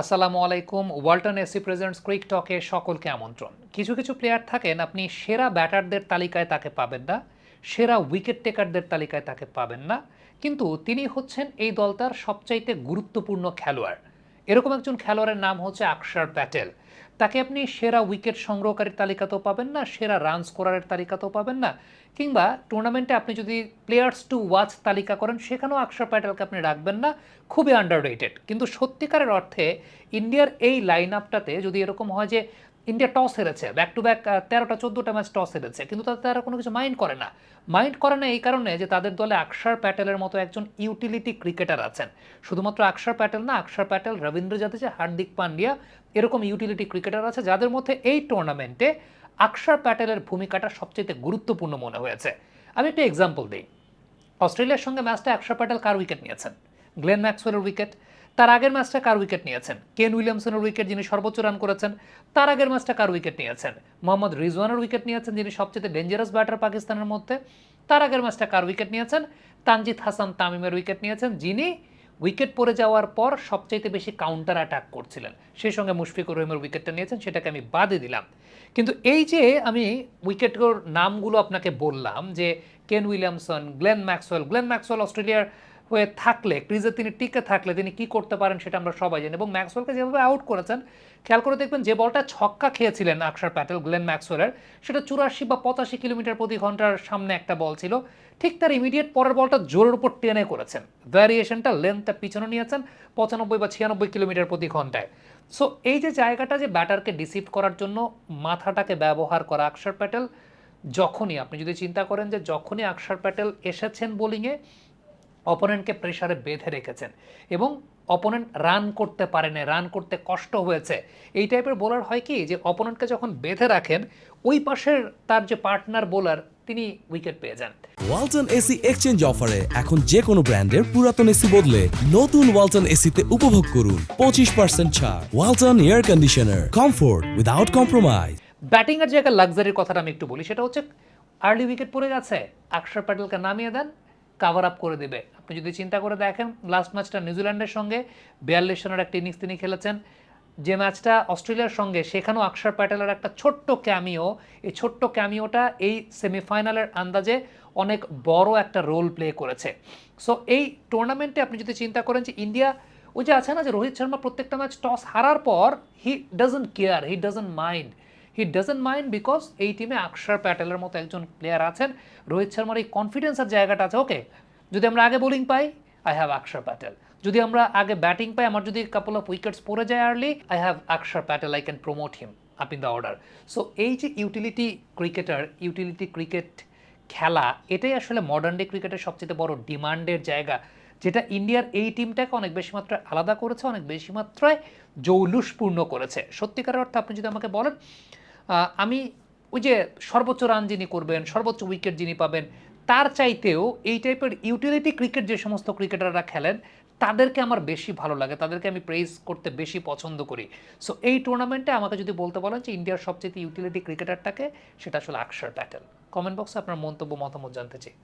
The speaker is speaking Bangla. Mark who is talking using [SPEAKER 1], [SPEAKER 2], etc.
[SPEAKER 1] আসসালামু আলাইকুম। ওয়ালটন এসি প্রেজেন্টস ক্রিক টকে সকলকে আমন্ত্রণ। কিছু কিছু প্লেয়ার থাকেন, আপনি সেরা ব্যাটারদের তালিকায় তাকে পাবেন না, সেরা উইকেট টেকারদের তালিকায় তাকে পাবেন না, কিন্তু তিনি হচ্ছেন এই দলটার সবচাইতে গুরুত্বপূর্ণ খেলোয়াড়। এরকম একজন খেলোয়াড়ের নাম হচ্ছে আকসার প্যাটেল। তাকে আপনি সেরা উইকেট সংগ্রহকারীর তালিকাতেও পাবেন না, সেরা রান স্কোরারের তালিকাতেও পাবেন না। কিংবা টুর্নামেন্টে আপনি যদি প্লেয়ার্স টু ওয়াচ তালিকা করেন, সেখানেও আকশর প্যাটেলকে আপনি রাখবেন না, খুবই আন্ডার কিন্তু সত্যিকারের অর্থে ইন্ডিয়ার এই লাইন আপটাতে যদি এরকম হয় যে ইন্ডিয়া টস হেরেছে ব্যাক টু ব্যাক তেরোটা, চোদ্দোটা ম্যাচ টস হেরেছে, কিন্তু তাতে তারা কোনো কিছু মাইন্ড করে না। মাইন্ড করে না এই কারণে যে তাদের দলে আকসার প্যাটেলের মতো একজন ইউটিলিটি ক্রিকেটার আছেন। শুধুমাত্র আকসার প্যাটেল না আকসার প্যাটেল রবীন্দ্র জাদেজা, হার্দিক পান্ডিয়া, এরকম ইউটিলিটি ক্রিকেটার আছে যাদের মধ্যে এই টুর্নামেন্টে আকসার প্যাটেলের ভূমিকাটা সবচেয়ে গুরুত্বপূর্ণ মনে হয়েছে। আমি একটা এক্সাম্পল দিই। অস্ট্রেলিয়ার সঙ্গে ম্যাচটা আকসার প্যাটেল কার উইকেট নিয়েছেন? গ্লেন ম্যাক্সওয়েলের উইকেট তার আগের ম্যাচটা কার উইকেট নিয়েছেন? কেন উইলিয়ামসনের উইকেট যিনি সর্বোচ্চ রান করেছেন, তার আগের ম্যাচটা কার উইকেট নিয়েছেন? মোহাম্মদ রিজওয়ানের উইকেট নিয়েছেন, যিনি সবচেয়ে ডেঞ্জারাস ব্যাটার পাকিস্তানের মধ্যে, তার আগের ম্যাচটা কার উইকেট নিয়েছেন? তানজিদ হাসান তামিমের উইকেট নিয়েছেন, যিনি উইকেট পড়ে যাওয়ার পর সবচাইতে বেশি কাউন্টার অ্যাটাক করছিলেন। সেই সঙ্গে মুশফিকুর রহিমের উইকেটটা নিয়েছেন, সেটাকে আমি বাদে দিলাম। কিন্তু এই যে আমি উইকেটের নামগুলো আপনাকে বললাম, যে Kane Williamson, Glenn Maxwell Glenn Maxwell অস্ট্রেলিয়ার হয়ে থাকলে, ক্রিজে তিনি টিকে থাকলে তিনি কি করতে পারেন সেটা আমরা সবাই জানি এবং ম্যাক্সওয়েলকে যেভাবে আউট করেছেন, খেয়াল করে দেখবেন যে বলটা ছক্কা খেয়েছিলেন আকসার প্যাটেল, গ্লেন ম্যাক্সওয়েলের। সেটা চুরাশি বা পঁচাশি কিলোমিটার প্রতি ঘণ্টার সামনে একটা বল ছিল। ঠিক তার ইমিডিয়েট পরের বলটা জোরের উপর টেনে করেছেন। ভ্যারিয়েশনটা লেন্থটা পিছনে নিয়েছেন পঁচানব্বই বা ছিয়ানব্বই কিলোমিটার প্রতি ঘন্টায়। সো এই যে জায়গাটা যে ব্যাটারকে ডিসিভ করার জন্য মাথাটাকে ব্যবহার করা আকসার প্যাটেল, যখনই আপনি যদি চিন্তা করেন যে যখনই আকসার প্যাটেল এসেছেন বোলিংয়ে অপোনেন্টকে প্রেসারে বেঁধে রেখেছেন এবং অপোনেন্ট রান করতে পারেনি রান করতে কষ্ট হয়েছে। এই টাইপের বোলার হয় কি যে অপোনেন্টকে যখন বেঁধে রাখেন ওই পাশের তার যে পার্টনার বোলার তিনি উইকেট পেয়ে যান।
[SPEAKER 2] ওয়ালটন এসি এক্সচেঞ্জ অফারে এখন যে কোনো ব্র্যান্ডের পুরাতন এসি বদলে নতুন ওয়ালটন এসিতে উপভোগ করুন। পঁচিশ পার্সেন্ট ছাড় Walton air conditioner comfort without compromise
[SPEAKER 1] ব্যাটিংয়ের জায়গায় লাক্সারির কথাটা আমি একটু বলি সেটা হচ্ছে আর্লি উইকেট পড়ে গেছে। আকসার প্যাটেলকে নামিয়ে দেন কাভার আপ করে দেবে। আপনি যদি চিন্তা করে দেখেন লাস্ট ম্যাচটা নিউজিল্যান্ডের সঙ্গে বিয়াল্লিশ রানের একটা ইনিংস তিনি খেলেছেন। যে ম্যাচটা অস্ট্রেলিয়ার সঙ্গে, সেখানেও আকসার প্যাটেলের একটা ছোট্ট ক্যামিও এই ছোট্ট ক্যামিওটা এই সেমিফাইনালের আন্দাজে অনেক বড় একটা রোল প্লে করেছে। সো এই টুর্নামেন্টে আপনি যদি চিন্তা করেন যে ইন্ডিয়া, ওই যে আছে না যে রোহিত শর্মা প্রত্যেকটা ম্যাচ টস হারার পর he doesn't care he doesn't mind he doesn't mind because এই টিমে আকসার প্যাটেলের মতো একজন প্লেয়ার আছেন। রোহিত শর্মার এই কনফিডেন্সের জায়গাটা আছে। ওকে যদি আমরা আগে বোলিং পাই আই হ্যাভ আকসার প্যাটেল যদি আমরা আগে ব্যাটিং পাই, আমার যদি কাপল অফ উইকেটস পড়ে যায় early I have Axar Patel I can promote him up in the order so এই যে ইউটিলিটি ক্রিকেটার ইউটিলিটি ক্রিকেট খেলা, এটাই আসলে মডার্ন ডে ক্রিকেটের সবচেয়ে বড় ডিমান্ডের জায়গা। যেটা ইন্ডিয়ার এই টিমটাকে অনেক বেশি মাত্রায় আলাদা করেছে, অনেক বেশি মাত্রায় জৌলুসপূর্ণ করেছে। সত্যিকারের অর্থে আপনি যদি আমাকে বলেন আমি ওই যে সর্বোচ্চ রান যিনি করবেন, সর্বোচ্চ উইকেট যিনি পাবেন, তার চাইতেও এই টাইপের ইউটিলিটি ক্রিকেট যে সমস্ত ক্রিকেটাররা খেলেন, তাদেরকে আমার বেশি ভালো লাগে, তাদেরকে আমি প্রেজ করতে বেশি পছন্দ করি। সো এই টুর্নামেন্টে আমাকে যদি বলতে বলেন যে ইন্ডিয়ার সবচেয়ে ইউটিলিটি ক্রিকেটারটাকে সেটা আসলে আকসার প্যাটেল কমেন্ট বক্সে আপনার মন্তব্য, মতামত জানতে চাই।